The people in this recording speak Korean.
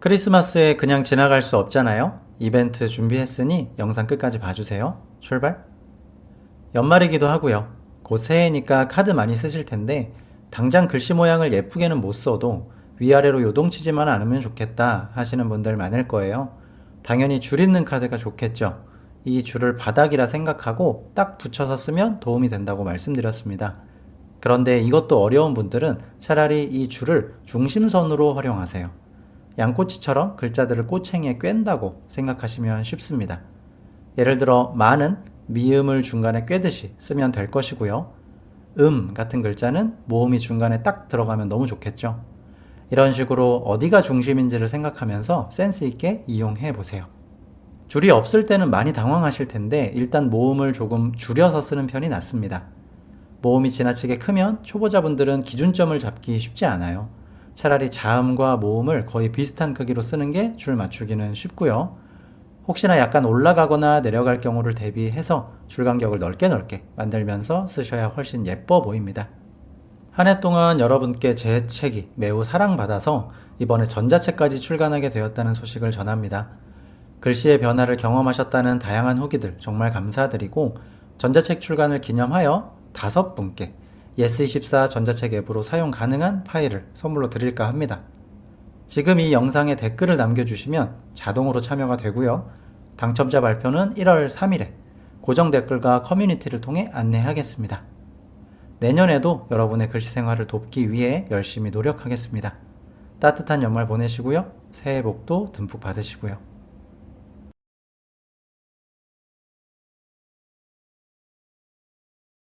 크리스마스에 그냥 지나갈 수 없잖아요? 이벤트 준비했으니 영상 끝까지 봐주세요. 출발! 연말이기도 하고요. 곧 새해니까 카드 많이 쓰실 텐데 당장 글씨 모양을 예쁘게는 못 써도 위아래로 요동치지만 않으면 좋겠다 하시는 분들 많을 거예요. 당연히 줄 있는 카드가 좋겠죠. 이 줄을 바닥이라 생각하고 딱 붙여서 쓰면 도움이 된다고 말씀드렸습니다. 그런데 이것도 어려운 분들은 차라리 이 줄을 중심선으로 활용하세요. 양꼬치처럼 글자들을 꼬챙이에 꿰다고 생각하시면 쉽습니다. 예를 들어 만은 미음을 중간에 꿰듯이 쓰면 될 것이고요. 음 같은 글자는 모음이 중간에 딱 들어가면 너무 좋겠죠. 이런 식으로 어디가 중심인지를 생각하면서 센스 있게 이용해 보세요. 줄이 없을 때는 많이 당황하실 텐데 일단 모음을 조금 줄여서 쓰는 편이 낫습니다. 모음이 지나치게 크면 초보자분들은 기준점을 잡기 쉽지 않아요. 차라리 자음과 모음을 거의 비슷한 크기로 쓰는 게 줄 맞추기는 쉽고요. 혹시나 약간 올라가거나 내려갈 경우를 대비해서 줄 간격을 넓게 넓게 만들면서 쓰셔야 훨씬 예뻐 보입니다. 한 해 동안 여러분께 제 책이 매우 사랑받아서 이번에 전자책까지 출간하게 되었다는 소식을 전합니다. 글씨의 변화를 경험하셨다는 다양한 후기들 정말 감사드리고 전자책 출간을 기념하여 다섯 분께 예스24 전자책 앱으로 사용 가능한 파일을 선물로 드릴까 합니다. 지금 이 영상에 댓글을 남겨주시면 자동으로 참여가 되고요. 당첨자 발표는 1월 3일에 고정 댓글과 커뮤니티를 통해 안내하겠습니다. 내년에도 여러분의 글씨 생활을 돕기 위해 열심히 노력하겠습니다. 따뜻한 연말 보내시고요. 새해 복도 듬뿍 받으시고요.